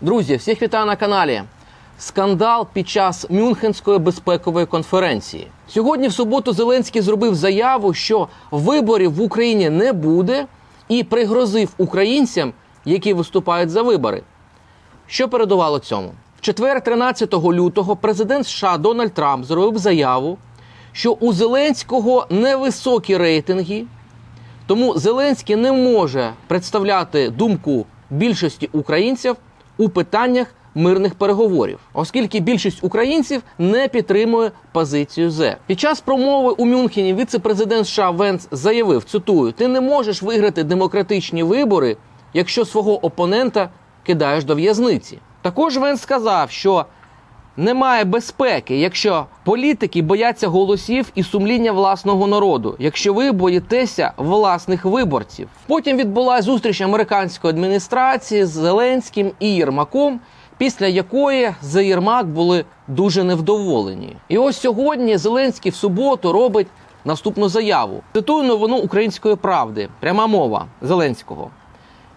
Друзі, всіх вітаю на каналі. Скандал під час Мюнхенської безпекової конференції. Сьогодні, в суботу, Зеленський зробив заяву, що виборів в Україні не буде, і пригрозив українцям, які виступають за вибори. Що передувало цьому? В четвер, 13 лютого, президент США Дональд Трамп зробив заяву, що у Зеленського невисокі рейтинги, тому Зеленський не може представляти думку більшості українців у питаннях мирних переговорів, оскільки більшість українців не підтримує позицію З. Під час промови у Мюнхені віце-президент США Венс заявив: цитую: ти не можеш виграти демократичні вибори, якщо свого опонента кидаєш до в'язниці. Також Венс сказав, що немає безпеки, якщо політики бояться голосів і сумління власного народу, якщо ви боїтеся власних виборців. Потім відбулася зустріч американської адміністрації з Зеленським і Єрмаком, після якої за Єрмак були дуже невдоволені. І ось сьогодні Зеленський в суботу робить наступну заяву. Цитую новину української правди, пряма мова Зеленського.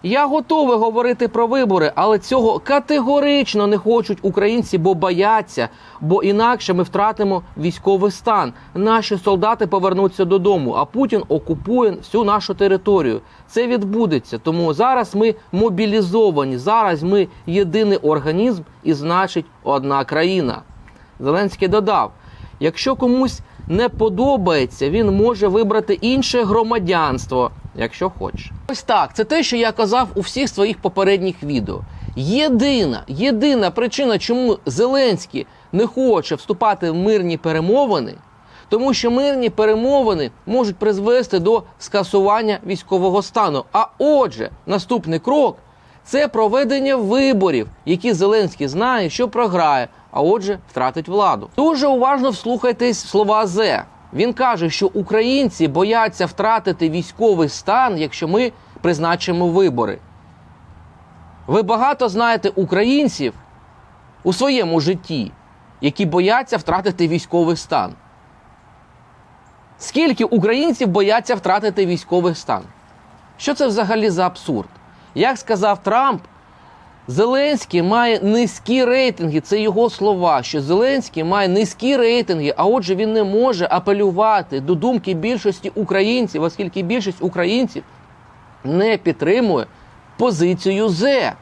Я готовий говорити про вибори, але цього категорично не хочуть українці, бо бояться, бо інакше ми втратимо військовий стан. Наші солдати повернуться додому, а Путін окупує всю нашу територію. Це відбудеться. Тому зараз ми мобілізовані. Зараз ми єдиний організм і значить одна країна. Зеленський додав: якщо комусь не подобається, він може вибрати інше громадянство, якщо хоче. Ось так. Це те, що я казав у всіх своїх попередніх відео. Єдина, єдина причина, чому Зеленський не хоче вступати в мирні перемовини, тому що мирні перемовини можуть призвести до скасування військового стану. А отже, наступний крок це проведення виборів, які Зеленський знає, що програє, а отже, втратить владу. Дуже уважно вслухайтесь слова Зе. Він каже, що українці бояться втратити військовий стан, якщо ми призначимо вибори. Ви багато знаєте українців у своєму житті, які бояться втратити військовий стан. Скільки українців бояться втратити військовий стан? Що це взагалі за абсурд? Як сказав Трамп, Зеленський має низькі рейтинги. Це його слова. Що Зеленський має низькі рейтинги, а отже, він не може апелювати до думки більшості українців, оскільки більшість українців не підтримує позицію Зе.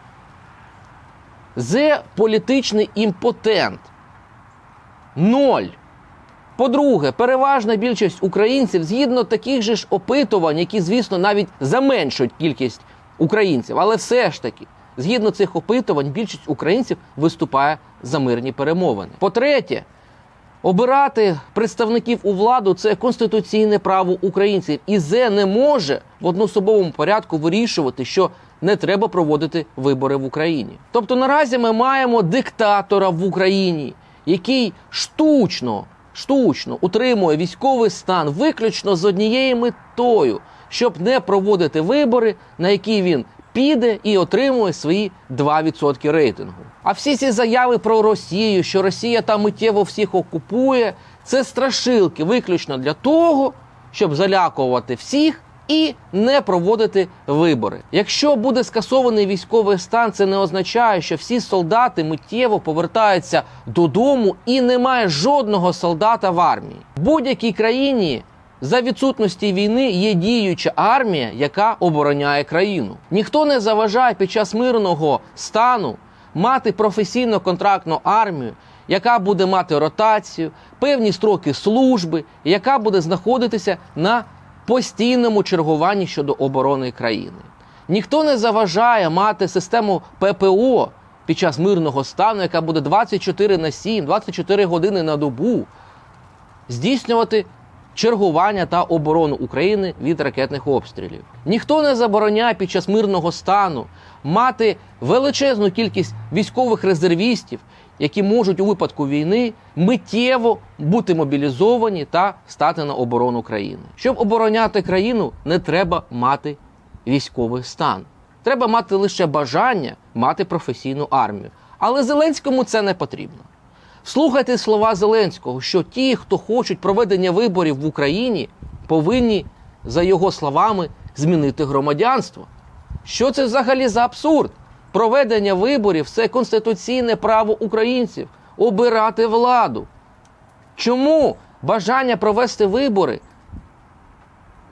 Зе політичний імпотент. Ноль. По-друге, переважна більшість українців згідно таких же ж опитувань, які, звісно, навіть заменшують кількість українців, але все ж таки, згідно цих опитувань, більшість українців виступає за мирні перемовини. По-третє, обирати представників у владу це конституційне право українців, і ЗЕ не може в одноособовому порядку вирішувати, що не треба проводити вибори в Україні. Тобто наразі ми маємо диктатора в Україні, який штучно штучно утримує військовий стан виключно з однією метою, щоб не проводити вибори, на які він піде і отримує свої 2% рейтингу. А всі ці заяви про Росію, що Росія там миттєво всіх окупує, це страшилки виключно для того, щоб залякувати всіх. І не проводити вибори. Якщо буде скасований військовий стан, це не означає, що всі солдати миттєво повертаються додому і немає жодного солдата в армії. В будь-якій країні за відсутності війни є діюча армія, яка обороняє країну. Ніхто не заважає під час мирного стану мати професійно контрактну армію, яка буде мати ротацію, певні строки служби, яка буде знаходитися на постійному чергуванні щодо оборони країни. Ніхто не заважає мати систему ППО під час мирного стану, яка буде 24 на 7, 24 години на добу, здійснювати чергування та оборону України від ракетних обстрілів. Ніхто не забороняє під час мирного стану мати величезну кількість військових резервістів, які можуть у випадку війни миттєво бути мобілізовані та стати на оборону країни. Щоб обороняти країну, не треба мати військовий стан. Треба мати лише бажання мати професійну армію. Але Зеленському це не потрібно. Слухайте слова Зеленського, що ті, хто хочуть проведення виборів в Україні, повинні, за його словами, змінити громадянство. Що це взагалі за абсурд? проведення виборів це конституційне право українців обирати владу. Чому бажання провести вибори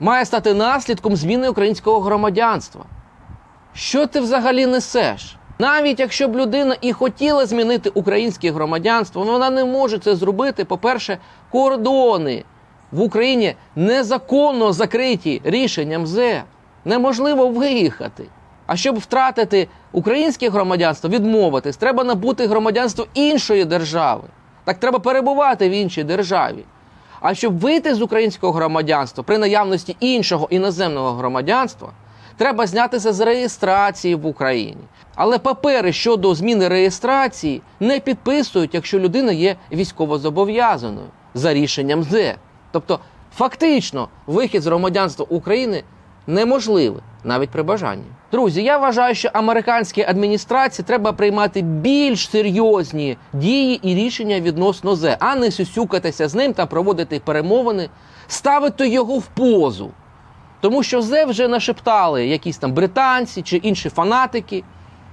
має стати наслідком зміни українського громадянства? Що ти взагалі несеш? Навіть якщо б людина і хотіла змінити українське громадянство, вона не може це зробити. По-перше, кордони в Україні незаконно закриті рішенням ЗЕ. Неможливо виїхати. А щоб втратити українське громадянство, відмовитись, треба набути громадянство іншої держави. Так треба перебувати в іншій державі. А щоб вийти з українського громадянства при наявності іншого іноземного громадянства, треба знятися з реєстрації в Україні. Але папери щодо зміни реєстрації не підписують, якщо людина є військовозобов'язаною за рішенням ЗЕ. Тобто, фактично, вихід з громадянства України неможливий навіть при бажанні. Друзі, я вважаю, що американській адміністрації треба приймати більш серйозні дії і рішення відносно ЗЕ, а не сюсюкатися з ним та проводити перемовини, ставити його в позу. Тому що зе вже нашептали якісь там британці чи інші фанатики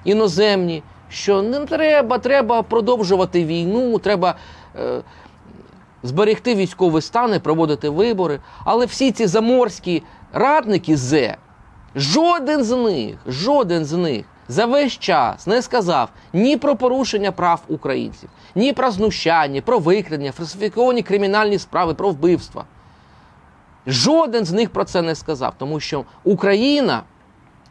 іноземні, що не треба, треба продовжувати війну, треба е, зберегти військовий стан і проводити вибори. Але всі ці заморські радники зе, жоден з них, жоден з них за весь час не сказав ні про порушення прав українців, ні про знущання, про викрадення, фальсифіковані кримінальні справи, про вбивства. Жоден з них про це не сказав, тому що Україна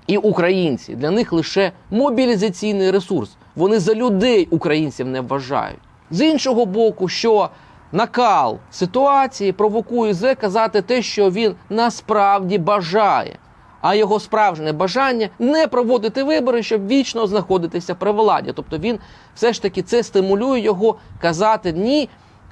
і українці для них лише мобілізаційний ресурс. Вони за людей українців не вважають. З іншого боку, що накал ситуації провокує зе казати те, що він насправді бажає. А його справжнє бажання не проводити вибори, щоб вічно знаходитися при владі. Тобто він все ж таки це стимулює його казати ні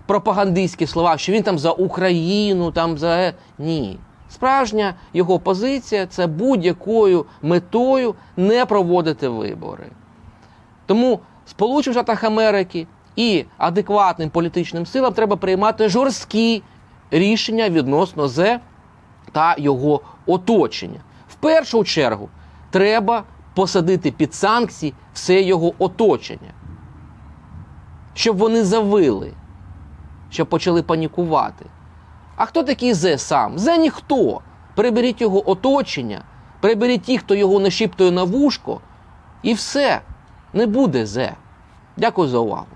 пропагандистські слова, що він там за Україну, там за ні. Справжня його позиція це будь-якою метою не проводити вибори. Тому Сполучених Штатах Америки і адекватним політичним силам треба приймати жорсткі рішення відносно ЗЕ та його оточення. В першу чергу треба посадити під санкції все його оточення, щоб вони завили, щоб почали панікувати. А хто такий Зе сам? Зе ніхто. Приберіть його оточення, приберіть ті, хто його нашіптує на вушко, і все. Не буде Зе. Дякую за увагу.